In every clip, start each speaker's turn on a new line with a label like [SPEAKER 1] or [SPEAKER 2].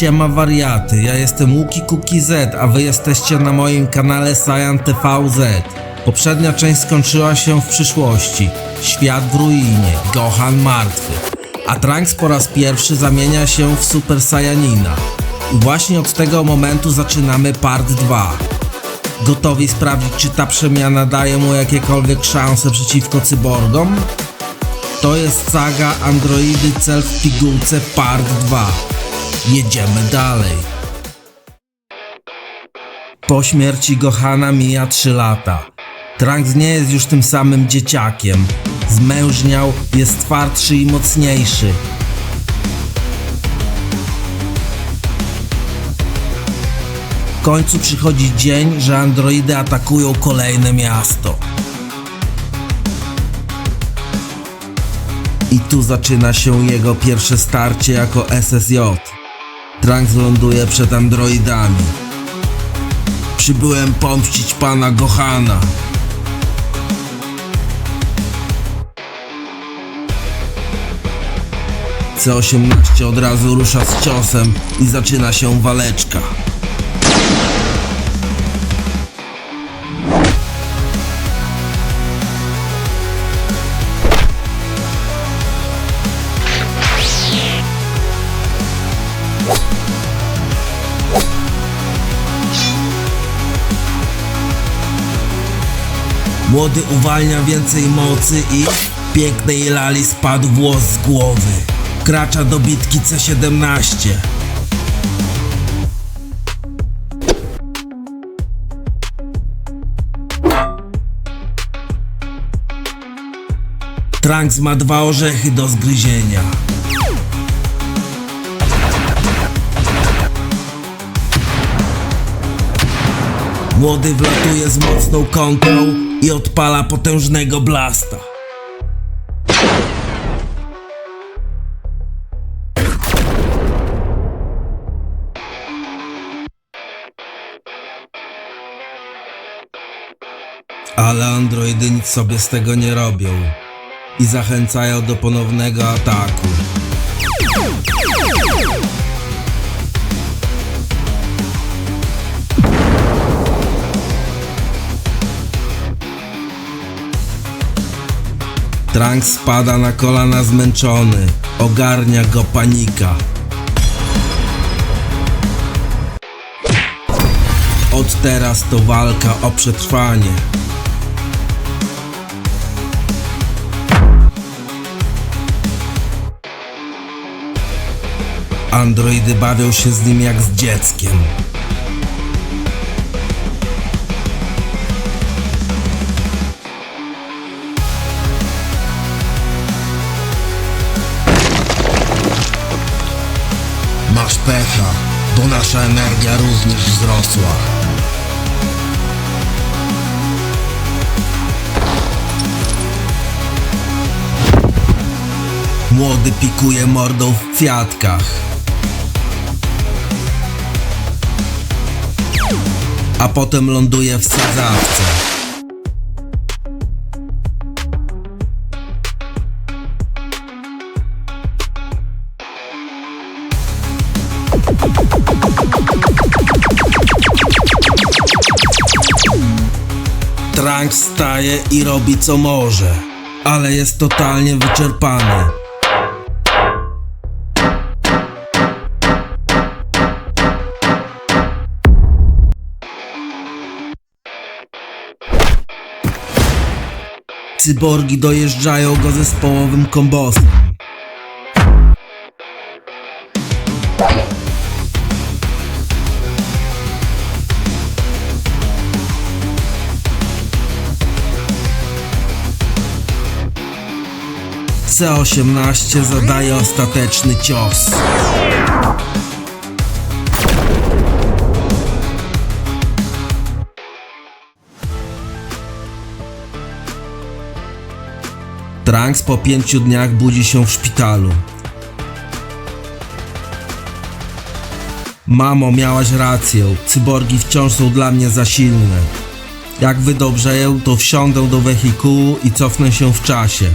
[SPEAKER 1] Siema wariaty, ja jestem Łuki Kuki Z, a wy jesteście na moim kanale Scian TV Z. Poprzednia część skończyła się w przyszłości. Świat w ruinie, Gohan martwy. A Trunks po raz pierwszy zamienia się w Super Saiyanina. I właśnie od tego momentu zaczynamy part 2. Gotowi sprawdzić, czy ta przemiana daje mu jakiekolwiek szanse przeciwko cyborgom? To jest saga Androidy Cel w pigułce part 2. Jedziemy dalej. Po śmierci Gohana mija 3 lata. Trunks nie jest już tym samym dzieciakiem. Zmężniał, jest twardszy i mocniejszy. W końcu przychodzi dzień, że androidy atakują kolejne miasto. I tu zaczyna się jego pierwsze starcie jako SSJ. Trunks ląduje przed androidami. Przybyłem pomścić pana Gohana. C-18 od razu rusza z ciosem i zaczyna się waleczka. Młody uwalnia więcej mocy i pięknej lali spadł włos z głowy. Kracza do bitki C-17. Trunks ma dwa orzechy do zgryzienia. Młody wlatuje z mocną kontrą i odpala potężnego blasta. Ale androidy nic sobie z tego nie robią i zachęcają do ponownego ataku. Trunks spada na kolana zmęczony, ogarnia go panika. Od teraz to walka o przetrwanie. Androidy bawią się z nim jak z dzieckiem. Pecha, bo nasza energia również wzrosła. Młody pikuje mordą w kwiatkach. A potem ląduje w sadzawce. Trunks staje i robi co może, ale jest totalnie wyczerpany. Cyborgi dojeżdżają go zespołowym kombosem. C-18 zadaje ostateczny cios. Trunks po pięciu dniach budzi się w szpitalu. Mamo, miałaś rację. Cyborgi wciąż są dla mnie za silne. Jak wydobrzeję, to wsiądę do wehikułu i cofnę się w czasie.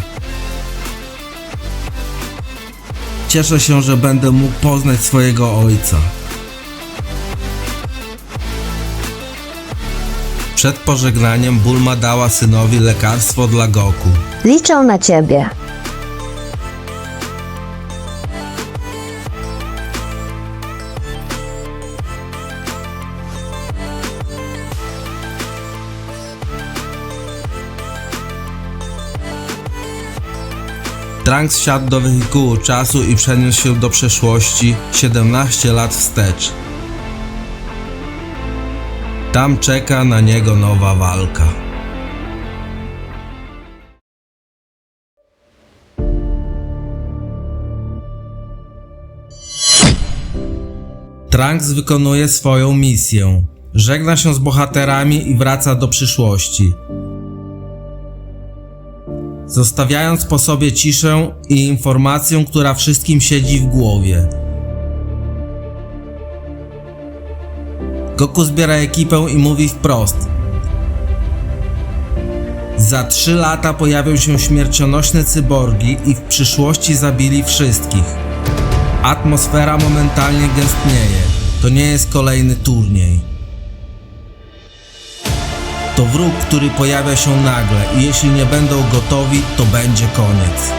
[SPEAKER 1] Cieszę się, że będę mógł poznać swojego ojca. Przed pożegnaniem Bulma dała synowi lekarstwo dla Goku.
[SPEAKER 2] Liczę na ciebie.
[SPEAKER 1] Trunks wsiadł do wehikułu czasu i przeniósł się do przeszłości 17 lat wstecz. Tam czeka na niego nowa walka. Trunks wykonuje swoją misję. Żegna się z bohaterami i wraca do przyszłości zostawiając po sobie ciszę i informację, która wszystkim siedzi w głowie. Goku zbiera ekipę i mówi wprost. Za trzy lata pojawią się śmiercionośne cyborgi i w przyszłości zabili wszystkich. Atmosfera momentalnie gęstnieje. To nie jest kolejny turniej. To wróg, który pojawia się nagle i jeśli nie będą gotowi, to będzie koniec.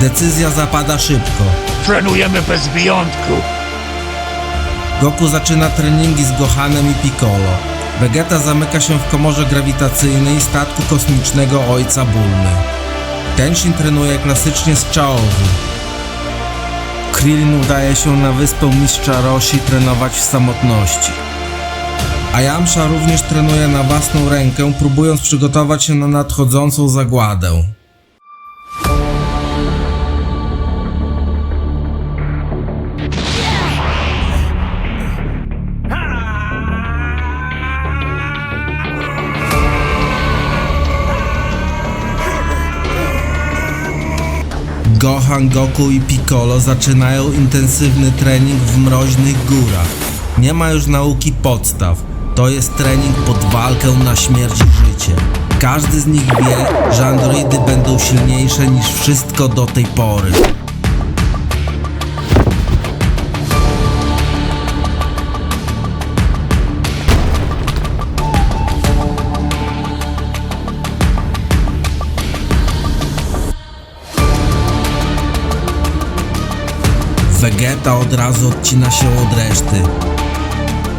[SPEAKER 1] Decyzja zapada szybko.
[SPEAKER 3] Trenujemy bez wyjątku.
[SPEAKER 1] Goku zaczyna treningi z Gohanem i Piccolo. Vegeta zamyka się w komorze grawitacyjnej statku kosmicznego ojca Bulmy. Tenshin trenuje klasycznie z Chaozu. Krillin udaje się na wyspę mistrza Roshi trenować w samotności. A Yamcha również trenuje na własną rękę, próbując przygotować się na nadchodzącą zagładę. Gohan, Goku i Piccolo zaczynają intensywny trening w mroźnych górach. Nie ma już nauki podstaw. To jest trening pod walkę na śmierć i życie. Każdy z nich wie, że androidy będą silniejsze niż wszystko do tej pory. Vegeta od razu odcina się od reszty.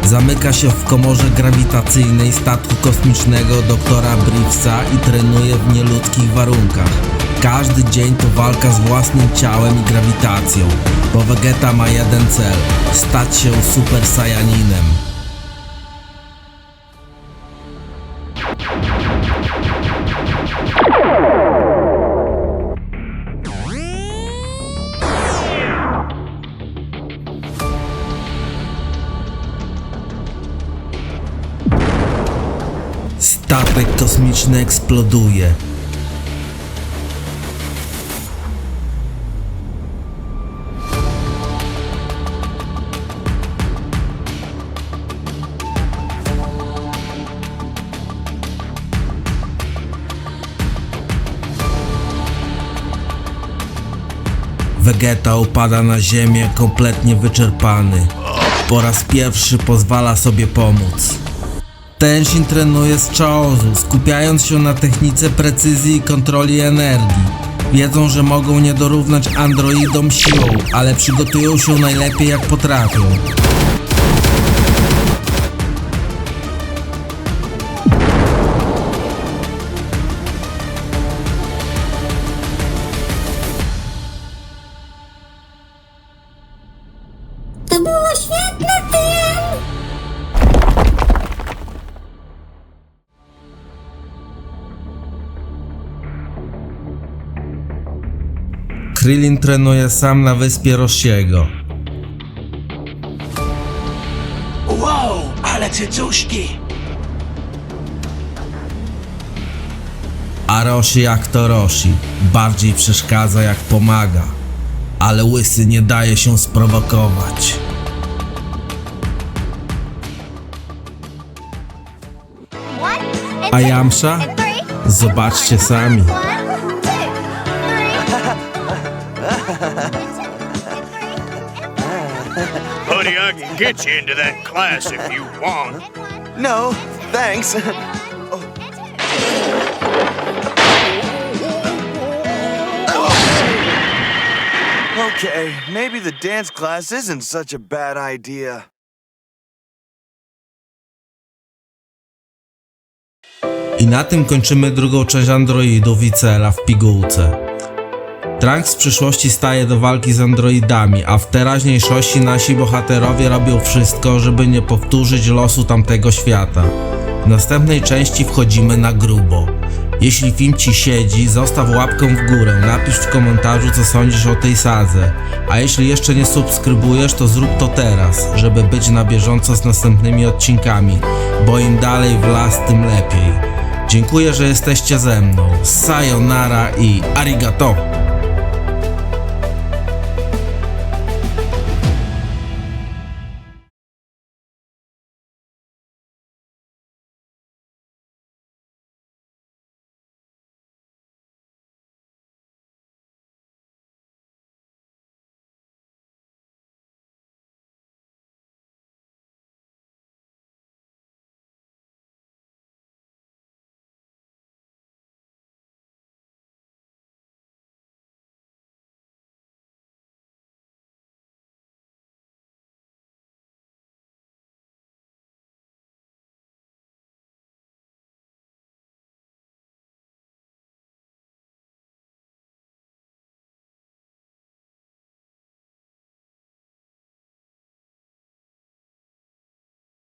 [SPEAKER 1] Zamyka się w komorze grawitacyjnej statku kosmicznego doktora Briefsa i trenuje w nieludzkich warunkach. Każdy dzień to walka z własnym ciałem i grawitacją, bo Vegeta ma jeden cel – stać się Super Saiyaninem. Statek kosmiczny eksploduje. Vegeta upada na ziemię kompletnie wyczerpany. Po raz pierwszy pozwala sobie pomóc. Tenshin trenuje z Chaozu, skupiając się na technice precyzji i kontroli energii. Wiedzą, że mogą nie dorównać androidom siłą, ale przygotują się najlepiej jak potrafią. Krillin trenuje sam na wyspie Roshiego.
[SPEAKER 3] Wow, ale cycuszki.
[SPEAKER 1] A Roshi jak to Roshi, bardziej przeszkadza jak pomaga. Ale łysy nie daje się sprowokować. A
[SPEAKER 4] three,
[SPEAKER 1] Zobaczcie sami.
[SPEAKER 2] Buddy, I can get you into that class if you want.
[SPEAKER 5] No, thanks. okay, maybe the dance class isn't such a bad idea.
[SPEAKER 1] I na tym kończymy drugą część androidów i cela w pigułce. Trunks w przyszłości staje do walki z androidami, a w teraźniejszości nasi bohaterowie robią wszystko, żeby nie powtórzyć losu tamtego świata. W następnej części wchodzimy na grubo. Jeśli film Ci siedzi, zostaw łapkę w górę, napisz w komentarzu co sądzisz o tej sadze. A jeśli jeszcze nie subskrybujesz, to zrób to teraz, żeby być na bieżąco z następnymi odcinkami, bo im dalej w las, tym lepiej. Dziękuję, że jesteście ze mną. Sayonara i arigato!